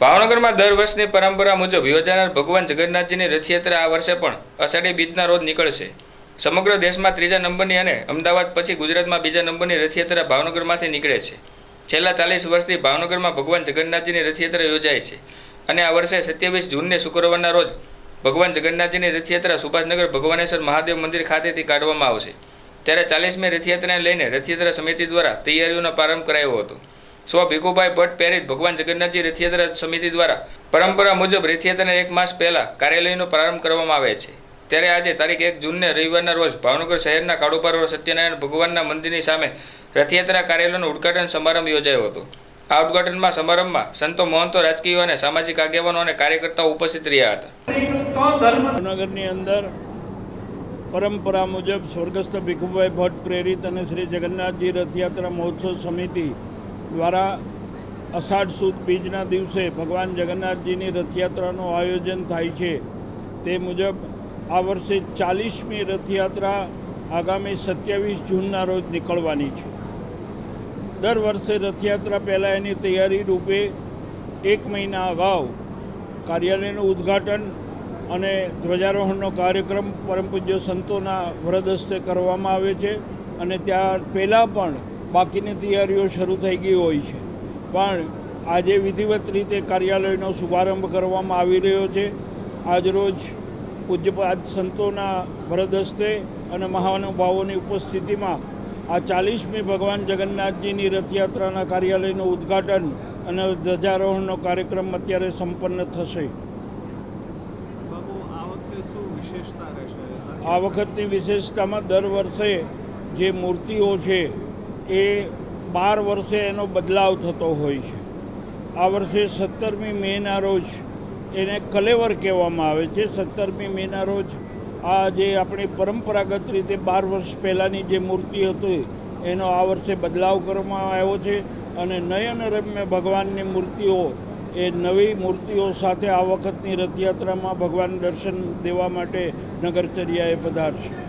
ભાવનગરમાં દર વર્ષની પરંપરા મુજબ યોજાનાર ભગવાન જગન્નાથજીની રથયાત્રા આ વર્ષે પણ અષાઢી બીજના રોજ નીકળશે. સમગ્ર દેશમાં ત્રીજા નંબરની અને અમદાવાદ પછી ગુજરાતમાં બીજા નંબરની રથયાત્રા ભાવનગરમાંથી નીકળે છે. છેલ્લા ચાલીસ વર્ષથી ભાવનગરમાં ભગવાન જગન્નાથજીની રથયાત્રા યોજાય છે અને આ વર્ષે સત્યાવીસ જૂનને શુક્રવારના રોજ ભગવાન જગન્નાથજીની રથયાત્રા સુભાષનગર ભગવાનેશ્વર મહાદેવ મંદિર ખાતેથી કાઢવામાં આવશે. ત્યારે ચાલીસમી રથયાત્રાને લઈને રથયાત્રા સમિતિ દ્વારા તૈયારીઓનો પ્રારંભ કરાયો હતો. સ્વ ભીખુભાઈ ભટ્ટ પેરિત ભગવાન જગન્નાથજી રથયાત્રા સમિતિ દ્વારા પરંપરા મુજબ રથયાત્રાને એક માસ પહેલાં કાર્યાલયનો પ્રારંભ કરવામાં આવે છે. ત્યારે આજે તારીખ એક જૂનને રવિવારના રોજ ભાવનગર શહેરના કાળુપા સત્યનારાયણ ભગવાનના મંદિરની સામે રથયાત્રા કાર્યાલયનો ઉદ્ઘાટન સમારંભ યોજાયો હતો. આ ઉદઘાટનમાં સમારંભમાં સંતો મહંતો, રાજકીય અને સામાજિક આગેવાનો અને કાર્યકર્તાઓ ઉપસ્થિત રહ્યા હતા. ભાવનગરની અંદર પરંપરા મુજબ સ્વર્ગસ્થ ભીખુભાઈ ભટ્ટ પ્રેરિત અને શ્રી જગન્નાથજી રથયાત્રા મહોત્સવ સમિતિ દ્વારા અષાઢ સુદ બીજના દિવસે ભગવાન જગન્નાથજીની રથયાત્રાનું આયોજન થાય છે. તે મુજબ આ વર્ષે ચાલીસમી રથયાત્રા આગામી સત્યાવીસ જૂનના રોજ નીકળવાની છે. દર વર્ષે રથયાત્રા પહેલાં એની તૈયારી રૂપે એક મહિના અગાઉ કાર્યાલયનું ઉદ્ઘાટન અને ધ્વજારોહણનો કાર્યક્રમ પરમ પૂજ્ય સંતોના વરદ હસ્તે કરવામાં આવે છે અને ત્યાં પહેલાં પણ બાકીની તૈયારીઓ શરૂ થઈ ગઈ હોય છે. પણ આજે વિધિવત રીતે કાર્યાલયનો શુભારંભ કરવામાં આવી રહ્યો છે. આજરોજ પૂજ્યપાદ સંતોના ભરદસ્તે અને મહાનુભાવોની ઉપસ્થિતિમાં આ ચાલીસમી ભગવાન જગન્નાથજીની રથયાત્રાના કાર્યાલયનું ઉદ્ઘાટન અને ધ્વજારોહણનો કાર્યક્રમ અત્યારે સંપન્ન થશે. આ વખતે શું આ વખતની વિશેષતામાં દર વર્ષે જે મૂર્તિઓ છે એ બાર વર્ષે એનો બદલાવ થતો હોય છે. આ વર્ષે સત્તરમી મેના રોજ એને કલેવર કહેવામાં આવે છે. સત્તરમી મેના રોજ આ જે આપણી પરંપરાગત રીતે બાર વર્ષ પહેલાંની જે મૂર્તિ હતી, એનો આ વર્ષે બદલાવ કરવામાં આવ્યો છે અને નયનરમ્ય ભગવાનની મૂર્તિઓ, એ નવી મૂર્તિઓ સાથે આ વખતની રથયાત્રામાં ભગવાન દર્શન દેવા માટે નગરચર્યાએ પધારશે.